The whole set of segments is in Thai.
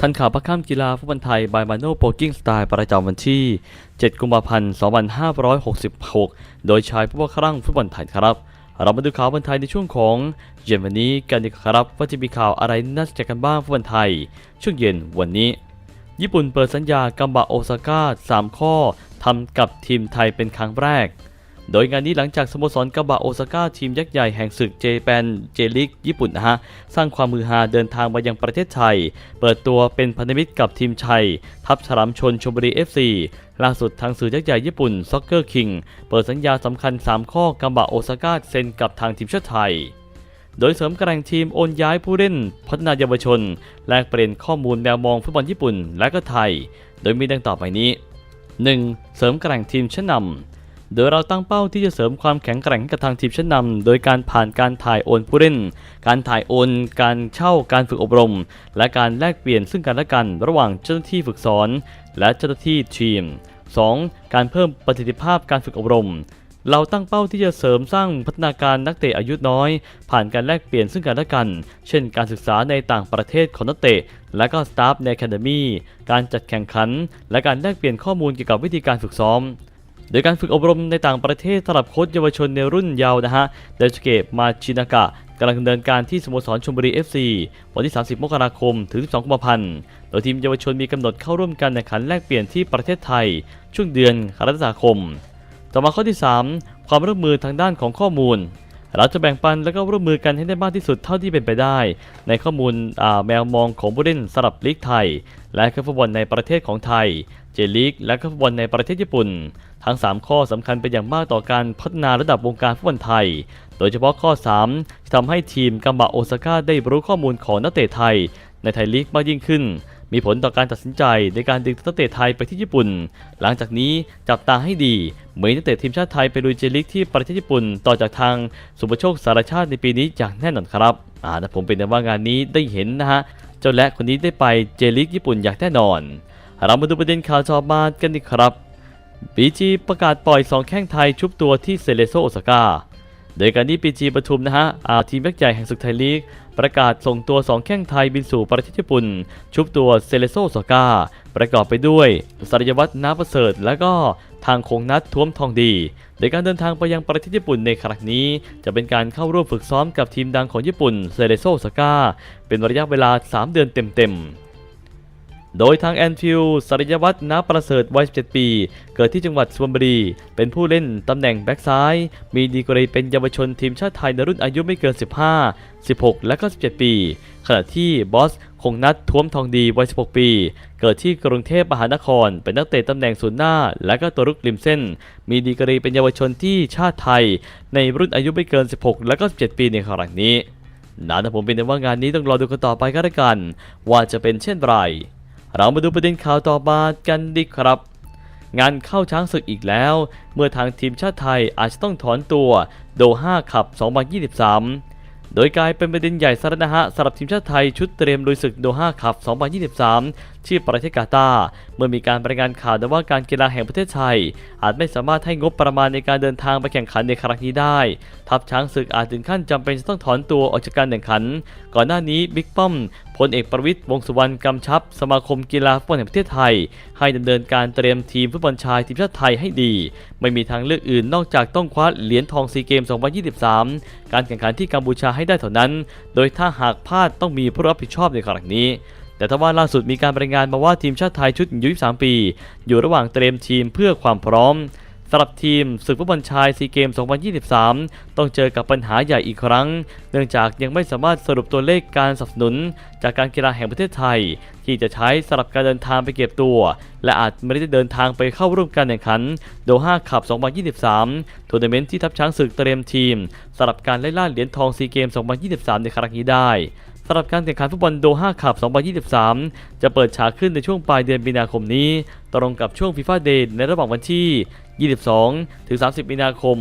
ทันข่าวพักข้ามกีฬาฟุตบอลไทยบายมาโนโปกิ้งสไตล์ประจำวันที่ 7 กุมภาพันธ์ 2566 โดยชายผู้ว่าครั่งฟุตบอลไทยครับ เรามาดูข่าวบอลไทยในช่วงของเย็นวันนี้กันดีกว่าครับว่าจะมีข่าวอะไรน่าสนใจกันบ้างฟุตบอลไทย ช่วงเย็นวันนี้ ญี่ปุ่นเปิดสัญญากัมบะโอซาก้า 3 ข้อทำกับทีมไทยเป็นครั้งแรก โดยงานนี้หลังจากสโมสรกาบะโอซาก้าทีมยักษ์ใหญ่แห่งศึกเจแปนเจลิกญี่ปุ่นนะฮะสร้างความมือฮาเดินทางมายังประเทศไทย เปิดตัวเป็นพันธมิตรกับทีมชัย ทัพฉลามชนชมบุรี FC ล่าสุดทางสื่อยักษ์ใหญ่ญี่ปุ่นซ็อกเกอร์คิงเปิดสัญญาสำคัญ 3 ข้อกาบะโอซาก้าเซ็นกับทางทีมชาติไทยโดยเสริมแกร่งทีมโอนย้ายผู้เล่น พัฒนาเยาวชน แลกเปลี่ยนข้อมูลแนวมองฟุตบอลญี่ปุ่นและก็ไทย โดยมีดังต่อไปนี้ 1. เสริมแกร่งทีมชั้นนำ โดยเราตั้งเป้าที่จะเสริมความแข็งแกร่งให้กับทางทีมชั้นนำโดยการผ่านการถ่ายโอนผู้เล่น การถ่ายโอน การเช่า การฝึกอบรม และการแลกเปลี่ยนซึ่งกันและกัน ระหว่างเจ้าหน้าที่ฝึกสอน และเจ้าหน้าที่ทีม 2. การเพิ่มประสิทธิภาพการฝึกอบรม เราตั้งเป้าที่จะเสริมสร้างพัฒนาการนักเตะอายุน้อย ผ่านการแลกเปลี่ยนซึ่งกันและกัน เช่น การศึกษาในต่างประเทศของนักเตะ และก็สตาฟในแคนามีการจัดแข่งขัน และการแลกเปลี่ยนข้อมูลเกี่ยวกับวิธีการฝึกซ้อม โดยการฝึกอบรมในต่างประเทศสำหรับโค้ชเยาวชนในรุ่นเยาว์นะฮะเดชเกะมาชินากะกำลังดำเนินการที่สโมสรชลบุรี FC วันที่ 30 มกราคม ถึง 12 กุมภาพันธ์ โดยทีมเยาวชนมีกำหนดเข้าร่วมการแข่งขันแลกเปลี่ยนที่ประเทศไทย ช่วงเดือนกรกฎาคม ต่อมาข้อที่ 3 ความร่วมมือทางด้านของข้อมูล เราจะแบ่งปันและก็ร่วมมือกันให้ได้มากที่สุดเท่าที่เป็นไปได้ ในข้อมูลอ่าแมวมองของผู้เล่นสำหรับลีกไทย และก็ฟุตบอลในประเทศของไทย เจลีกและก็ฟุตบอลในประเทศญี่ปุ่น ทั้ง 3 ข้อสำคัญเป็นอย่างมากต่อการพัฒนาระดับวงการฟุตบอลไทย โดยเฉพาะข้อ3ที่ทำให้ทีมกัมบะโอซาก้าได้รู้ข้อมูลของนักเตะไทย ในไทยลีกมากยิ่งขึ้น มีผลต่อการตัดสินใจในการดึงนักเตะไทยไปที่ญี่ปุ่น หลังจากนี้จับตาให้ดีเหมือนนักเตะทีมชาติไทยไปลุยเจลีกที่ประเทศญี่ปุ่นต่อจากทางสุภโชคสารชาติในปีนี้อย่างแน่นอนครับอ่าแต่ผมเป็นแต่ว่างานนี้ได้เห็นนะฮะเจ้าและคนนี้ได้ไปเจลีกญี่ปุ่นอย่างแน่นอน เรามาดูประเด็นข่าวจอมากันดีครับบีจีประกาศปล่อย 2 แข้งไทยชุบตัวที่เซเลโซโอซาก้าโดยการนี้ปีจีปทุมนะฮะอาทีมยักษ์ใหญ่แห่งศึกไทยลีก ประกาศส่งตัว 2 แข้งไทยบินสู่ประเทศญี่ปุ่น ชุบตัวเซเลโซโอซาก้าประกอบไปด้วยสรยวัฒน์นาประเสริฐ และก็ทางคงนัดท้วมทองดี โดยการเดินทางไปยังประเทศญี่ปุ่นในครั้งนี้ จะเป็นการเข้าร่วมฝึกซ้อมกับทีมดังของญี่ปุ่นเซเลโซโอซาก้าเป็นระยะเวลา 3 เดือนเต็มๆ โดยทางแอนฟิลสริยวัฒน์นาประเสริฐวัย 17 ปี เกิดที่จังหวัดสุพรรณบุรี เป็นผู้เล่นตำแหน่งแบ็กซ้าย มีดีกรีเป็นเยาวชนทีมชาติไทยในรุ่นอายุไม่เกิน 15 16 และก็ 17 ปี ขณะที่บอส คงนัดท้วมทองดีวัย 16 ปี เกิดที่กรุงเทพมหานคร เป็นนักเตะตำแหน่งศูนย์หน้า และก็ตัวรุกริมเส้น มีดีกรีเป็นเยาวชนที่ชาติไทย ในรุ่นอายุไม่เกิน 16 และก็ 17 ปีในครั้งนี้นะแต่ผมเป็นแต่ว่างานนี้ต้องรอดูกันต่อไปก็แล้วกัน ว่าจะเป็นเช่นไร เรามาดูประเด็นข่าวต่อมากันดีครับ งานเข้าช้างศึกอีกแล้ว เมื่อทางทีมชาติไทยอาจจะต้องถอนตัวโด5ขับ 2023 โดยกลายเป็นประเด็นใหญ่สาระนะฮะสำหรับทีมชาติไทยชุดเตรียมลุยศึกโดฮาคัพ2023 ที่ประเทศกาตาร์เมื่อมีการรายงานข่าวว่าการกีฬาแห่งประเทศไทย อาจไม่สามารถให้งบประมาณในการเดินทางไปแข่งขันในครั้งนี้ได้ ทัพช้างศึกอาจถึงขั้นจำเป็นจะต้องถอนตัวออกจากการแข่งขัน ก่อนหน้านี้บิ๊กป้อม พลเอกประวิตรวงษ์สุวรรณกำชับ สมาคมกีฬาฟุตบอลแห่งประเทศไทย ให้ดำเนินการเตรียมทีมฟุตบอลชายทีมชาติไทยให้ดี ไม่มีทางเลือกอื่นนอกจากต้องคว้าเหรียญทองซีเกม 2023 การแข่งขันที่กัมพูชาให้ได้เท่านั้น โดยถ้าหากพลาดต้องมีผู้รับผิดชอบในครั้งนี้แต่ทว่าล่าสุดมีการรายงานมาว่าทีมชาติไทยชุดอายุ23 ปี อยู่ระหว่างเตรียมทีมเพื่อความพร้อม สำหรับทีมศึกฟุตบอลชายซีเกม 2023 ต้องเจอกับปัญหาใหญ่อีกครั้ง เนื่องจากยังไม่สามารถสรุปตัวเลขการสนับสนุน จากการกีฬาแห่งประเทศไทย ที่จะใช้สำหรับการเดินทางไปเก็บตัว และอาจไม่ได้เดินทางไปเข้าร่วมการแข่งขันโดฮาคัพ2023 ทัวร์นาเมนต์ที่ทัพช้างศึกเตรียมทีมสำหรับการไล่ล่าเหรียญทองซีเกม 2023 ในครั้งนี้ได้ สำหรับการแข่งขันฟุตบอลโดฮาคัพ2023 จะเปิดฉากขึ้นในช่วงปลายเดือนมีนาคมนี้ ตรงกับช่วงฟีฟ่าเดย์ในระหว่างวันที่ 22 ถึง 30 มีนาคม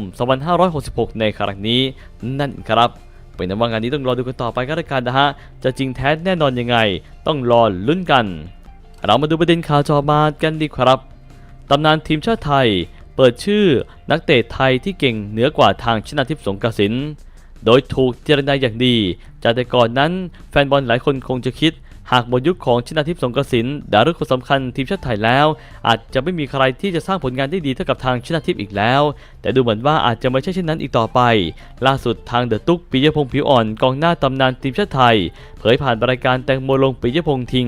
2566 ในครั้งนี้ นั่นครับ เป็นว่างานนี้ต้องรอดูกันต่อไปก็แล้วกันนะฮะ จะจริงแท้แน่นอนยังไง ต้องรอลุ้นกัน เรามาดูประเด็นข่าวจอมากันดีครับตำนานทีมชาติไทย เปิดชื่อนักเตะไทยที่เก่งเหนือกว่าทางชนะทิพย์สงกระสิน โดยถูกเจรนายอย่างดี จากแต่ก่อนนั้นแฟนบอลหลายคนคงจะคิด หากหมดยุคของชนาทิพย์สงกระสินดารุคนสำคัญทีมชาติไทยแล้ว อาจจะไม่มีใครที่จะสร้างผลงานได้ดีเท่ากับทางชนาทิพย์อีกแล้ว แต่ดูเหมือนว่าอาจจะไม่ใช่เช่นนั้นอีกต่อไป ล่าสุดทางเดอะตุ๊กปิยพงศ์ผิวอ่อนกองหน้าตำนานทีมชาติไทย เผยผ่านรายการแตงโมลงปิยพงศ์ทิง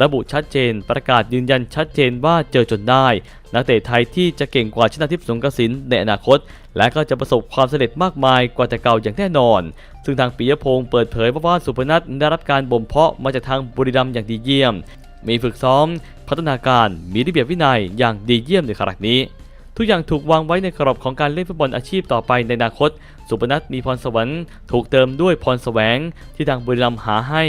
ระบุชัดเจน ประกาศยืนยันชัดเจนว่าเจอจนได้ นักเตะไทยที่จะเก่งกว่าชนาทิพย์สงกระสินในอนาคต และก็จะประสบความสำเร็จมากมายกว่าแต่เก่าอย่างแน่นอน ซึ่งทางปิยพงศ์เปิดเผยว่าสุพนัทได้รับการบ่มเพาะมาจากทางบุรีรัมย์อย่างดีเยี่ยม มีฝึกซ้อม พัฒนาการมีระเบียบวินัยอย่างดีเยี่ยมในครั้งนี้ทุกอย่างถูกวางไว้ในกรอบของการเล่นฟุตบอลอาชีพต่อไปในอนาคต สุพนัทมีพรสวรรค์ ถูกเติมด้วยพรแสวงที่ทางบุรีรัมย์หาให้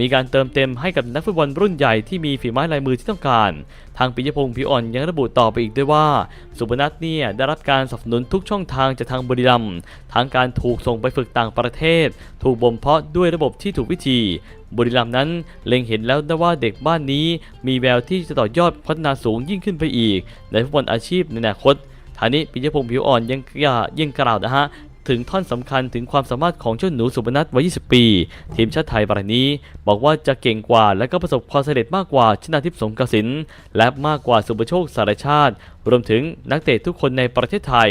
มีการเติมเต็มให้กับนักฟุตบอลรุ่นใหญ่ที่มีฝีไม้ลายมือที่ต้องการ ทางปิยพงศ์ผิวอ่อนยังระบุต่อไปอีกด้วยว่า สุพนัทเนี่ยได้รับการสนับสนุนทุกช่องทางจากทางบรีรัมทั้งการถูกส่งไปฝึกต่างประเทศ ถูกบ่มเพาะด้วยระบบที่ถูกวิธีบุรีรัมย์นั้นเล็งเห็นแล้วนะว่าเด็กบ้านนี้ มีแววที่จะต่อยอดพัฒนาสูงยิ่งขึ้นไปอีก ในฟุตบอลอาชีพในอนาคตทานี้ปิยพงศ์ผิวอ่อนยังยังกล่าวนะฮะ ถึงท่อนสำคัญถึงความสามารถของเจ้าหนูสุพนัทวัย 20 ปี ทีมชาติไทยรายนี้ บอกว่าจะเก่งกว่าและก็ประสบความสำเร็จมากกว่าชนาทิพย์สงกระสิน และมากกว่าสุประโชคสารชาติ รวมถึงนักเตะทุกคนในประเทศไทย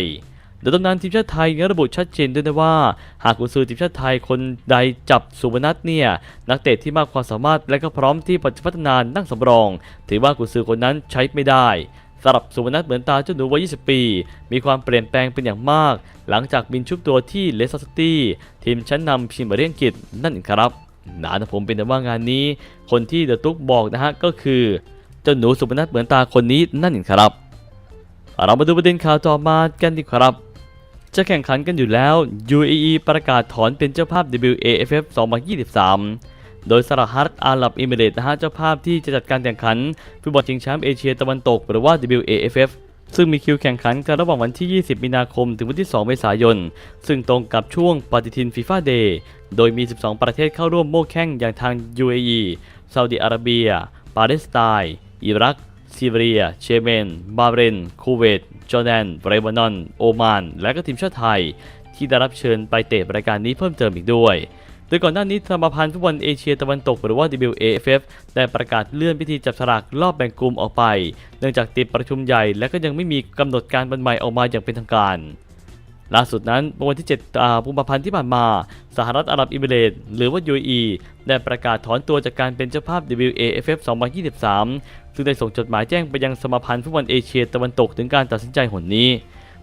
โดยตำนานทีมชาติไทยยังระบุชัดเจนด้วยนะว่า หากกุนซือทีมชาติไทยคนใดจับสุวนัทเนี่ยนักเตะที่มากความสามารถและก็พร้อมที่จะพัฒนานั่งสำรอง ถือว่ากุนซือคนนั้นใช้ไม่ได้ สำหรับสุวนัทเหมือนตาเจ้าหนูวัย 20 ปี มีความเปลี่ยนแปลงเป็นอย่างมาก หลังจากบินชุบตัวที่เลสเตอร์ซิตี้ทีมชั้นนำพรีเมียร์ลีกอังกฤษนั่นเองครับนานะผมเป็นแต่ว่างานนี้ คนที่เดอะตุ๊กบอกนะฮะก็คือเจ้าหนูสุวนัทเหมือนตาคนนี้นั่นเองครับ เรามาดูประเด็นข่าวต่อมากันดีครับ จะแข่งขันกันอยู่แล้ว UAE ประกาศถอนเป็นเจ้าภาพ WAFF 2023 โดยสหรัฐอาหรับเอมิเรตนะฮะเจ้าภาพที่จะจัดการแข่งขันฟุตบอลชิงแชมป์เอเชียตะวันตก หรือว่า WAFF ซึ่งมีคิวแข่งขันกันระหว่างวันที่ 20 มีนาคม ถึงวันที่ 2 เมษายน ซึ่งตรงกับช่วงปฏิทินฟีฟ่าเดย์ โดยมี 12 ประเทศเข้าร่วมโม่แข่งอย่างทาง UAE ซาอุดิอาระเบีย ปาเลสไตน์ อิรัก ซีเรียเยเมน บาเรน คูเวต จอร์แดนเลบานอน โอมาน และก็ทีมชาติไทย ที่ได้รับเชิญไปเตะรายการนี้เพิ่มเติมอีกด้วย โดยก่อนหน้านี้สมาพันธ์ฟุตบอลเอเชียตะวันตกหรือว่า WAFF ได้ประกาศเลื่อนพิธีจับฉลากรอบแบ่งกลุ่มออกไป เนื่องจากติดประชุมใหญ่และก็ยังไม่มีกำหนดการบันใหม่ออกมาอย่างเป็นทางการล่าสุดนั้นเมื่อวันที่7กุมภาพันธ์ที่ผ่านมา สหรัฐอาหรับเอมิเรตหรือว่า UAE ได้ประกาศถอนตัวจากการเป็นเจ้าภาพ WAFF 2023 ซึ่งได้ส่งจดหมายแจ้งไปยังสมาพันธ์ฟุตบอลเอเชียตะวันตกถึงการตัดสินใจหนนี้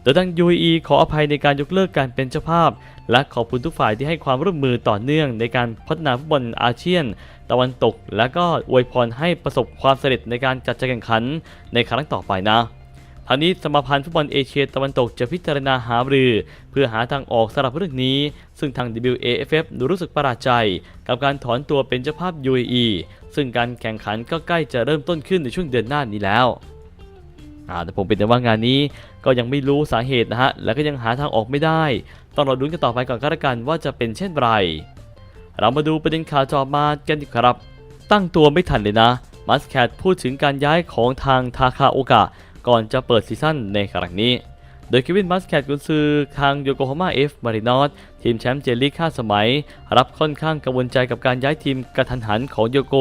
โดยทาง UAE ขออภัยในการยกเลิกการเป็นเจ้าภาพ และขอบคุณทุกฝ่ายที่ให้ความร่วมมือต่อเนื่องในการพัฒนาฟุตบอลอาเซียน ตะวันตก และก็อวยพรให้ประสบความสำเร็จในการจัดการแข่งขันในครั้งต่อไปนะทางนี้สมาพันธ์ฟุตบอลเอเชียตะวันตกจะพิจารณาหารือ เพื่อหาทางออกสำหรับเรื่องนี้ ซึ่งทาง WAFF ดูรู้สึกประหลาดใจ กับการถอนตัวเป็นเจ้าภาพ UAE ซึ่งการแข่งขันก็ใกล้จะเริ่มต้นขึ้นในช่วงเดือนหน้านี้แล้ว อ่าแต่ผมเป็นแต่ว่างานนี้ก็ยังไม่รู้สาเหตุนะฮะ และก็ยังหาทางออกไม่ได้ ต้องรอลุ้นกันต่อไปก่อนก็แล้วกันว่าจะเป็นเช่นไร เรามาดูประเด็นข่าวต่อมากันดีครับ ตั้งตัวไม่ทันเลยนะมัสแคทพูดถึงการย้ายของทางทาคาโอกะก่อนจะเปิดซีซั่นในครั้งนี้ โดยเควินมัสแคทกุนซือทางโยโกฮาม่าเอฟมารินอสทีมแชมป์เจลีก5สมัย รับค่อนข้างกังวลใจกับการย้ายทีมกระทันหันของโยโก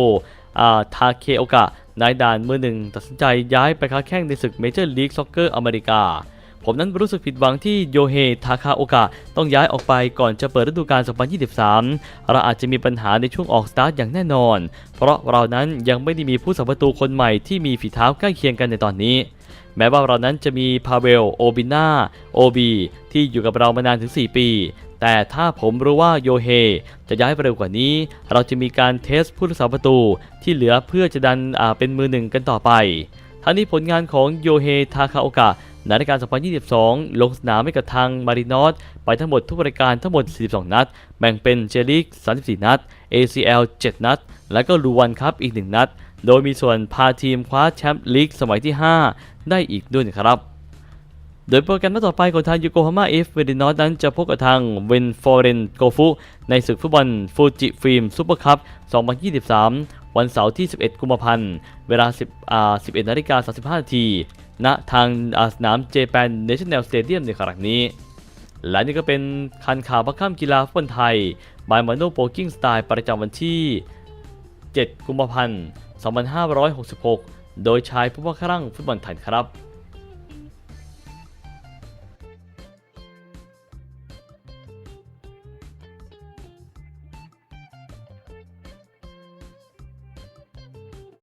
อาทาเคโอกะ นายด่านมือหนึ่งตัดสินใจย้ายไปค้าแข่งในศึกเมเจอร์ลีกซ็อกเกอร์อเมริกา ผมนั้นรู้สึกผิดหวังที่โยเฮ ทาคาโอกะต้องย้ายออกไปก่อนจะเปิดฤดูกาล 2023 เราอาจจะมีปัญหาในช่วงออกสตาร์ทอย่างแน่นอน เพราะเรานั้นยังไม่ได้มีผู้สัมประตูคนใหม่ที่มีฝีเท้าใกล้เคียงกันในตอนนี้แม้ว่าเรานั้นจะมีพาเวล โอบิน่า โอบี ที่อยู่กับเรามานานถึง 4 ปี แต่ถ้าผมรู้ว่าโยเฮจะย้ายไปเร็วกว่านี้ เราจะมีการเทสผู้รักษาประตูที่เหลือเพื่อจะดันเป็นมือหนึ่งกันต่อไปทั้งนี้ผลงานของโยเฮทาคาโอกะในรายการ 2022 ลงสนามให้กับทางมารินอสไปทั้งหมดทุกรายการทั้งหมด 42 นัด แบ่งเป็นเจลิก 34 นัด ACL 7 นัด และก็ลูวันครับอีก 1 นัด โดยมีส่วนพาทีมคว้าแชมป์ลีกสมัยที่ 5 ได้อีกด้วยนะครับ โดยโปรแกรมนัดต่อไปของทางยูโกฮาม่าเอฟเวดินอสนั้นจะพบกับทางเวนฟอร์เรนโกฟุในศึกฟุตบอลฟูจิฟิล์มซูเปอร์คัพ 2023 วันเสาร์ที่ 11 กุมภาพันธ์ เวลา 10อ่า11นาฬิกา35นาทีณทางสนามเจแปนเนชั่นแนลสเตเดียมในครั้งนี้ และนี่ก็เป็นคันข่าวพักข้ามกีฬาฟุตบอลไทย บายมาโนโปกิ้งสไตล์ประจำวันที่ 7 กุมภาพันธ์ 2566 โดยชายผู้ว่าคลั่งฟุตบอลไทยครับ